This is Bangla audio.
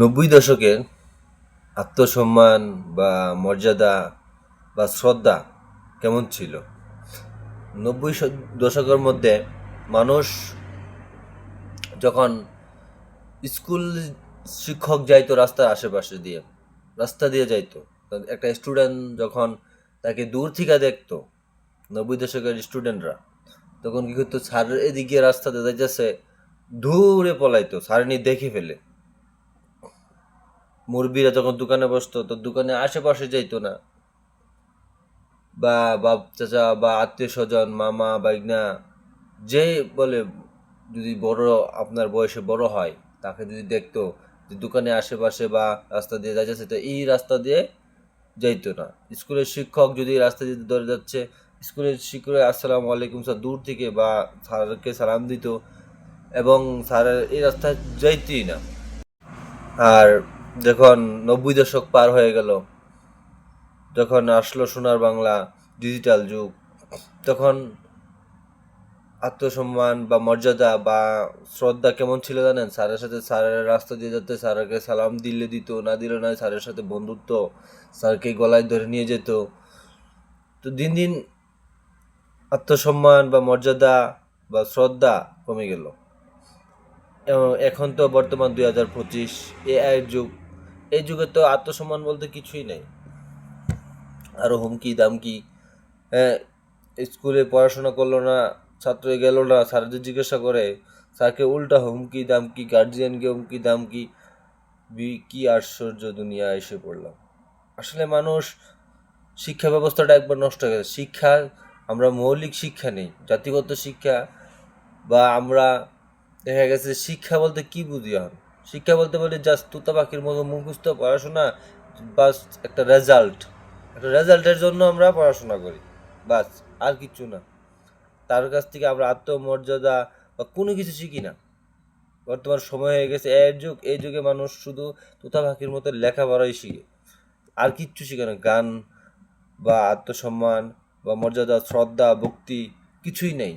নব্বই দশকের আত্মসম্মান বা মর্যাদা বা শ্রদ্ধা কেমন ছিল? নব্বই দশকের মধ্যে মানুষ যখন স্কুল শিক্ষক যাইতো রাস্তার আশেপাশে দিয়ে, রাস্তা দিয়ে যাইতো একটা স্টুডেন্ট যখন তাকে দূর থেকে দেখতো, নব্বই দশকের স্টুডেন্টরা তখন কি করতো? স্যারের এদিকে রাস্তাতে যাইতেছে, দূরে পলাইতো স্যার নি দেখে ফেলে। মুরব্বীরা যখন দোকানে বসতো, তো দোকানে আশেপাশে যাইতো না। বা বাপ চাচা বা আত্মীয় স্বজন, মামা বাইগনা যে বলে যদি বড়, আপনার বয়সে বড় হয়, তাকে যদি দেখতো যে দোকানে আশেপাশে বা রাস্তা দিয়ে যাচ্ছে তো এই রাস্তা দিয়ে যাইতো না। স্কুলের শিক্ষক যদি রাস্তা দিয়ে ধরে যাচ্ছে, স্কুলের শিক্ষক আসসালামু আলাইকুম স্যার, দূর থেকে বা স্যারকে সালাম দিত এবং স্যারের এই রাস্তায় যাইতেই না। আর যখন নব্বই দশক পার হয়ে গেল, যখন আসলো সোনার বাংলা ডিজিটাল যুগ, তখন আত্মসম্মান বা মর্যাদা বা শ্রদ্ধা কেমন ছিল জানেন? স্যারের সাথে স্যারের রাস্তা দিয়ে যেতে, স্যারকে সালাম দিলে দিত, না দিলে না স্যারের সাথে বন্ধুত্ব, স্যারকে গলায় ধরে নিয়ে যেত। তো দিন দিন আত্মসম্মান বা মর্যাদা বা শ্রদ্ধা কমে গেল। এখন তো বর্তমান দুই হাজার পঁচিশ এআইয়ের যুগ। এই যুগে তো আত্মসম্মান বলতে কিছুই নেই। আরও হুমকি দামকি। হ্যাঁ স্কুলে পড়াশোনা করল না, ছাত্র গেল না স্যারদের জিজ্ঞাসা করে, স্যারকে উল্টা হুমকি দামকি গার্জিয়ানকে হুমকি দামকি। কি আশ্চর্য দুনিয়া এসে পড়লাম। আসলে মানুষ শিক্ষা ব্যবস্থাটা একবার নষ্ট হয়ে গেছে। শিক্ষা, আমরা মৌলিক শিক্ষা নেই, জাতিগত শিক্ষা, বা আমরা দেখা গেছে শিক্ষা বলতে কি বুঝি এখন? শিক্ষা বলতে বলি জাস্ট তুতা পাখির মতো মুখস্থ, পড়াশোনা, বাস একটা রেজাল্ট একটা রেজাল্টের জন্য আমরা পড়াশোনা করি, বাস, আর কিচ্ছু না। তার কাছ থেকে আমরা আত্মমর্যাদা বা কোনো কিছু শিখি না। বর্তমান সময় হয়ে গেছে এর যুগ, এই যুগে মানুষ শুধু তুতা পাখির মতো লেখাপড়াই শিখে। আর কিচ্ছু শিখে না। গান বা আত্মসম্মান বা মর্যাদা, শ্রদ্ধা, ভক্তি, কিছুই নেই।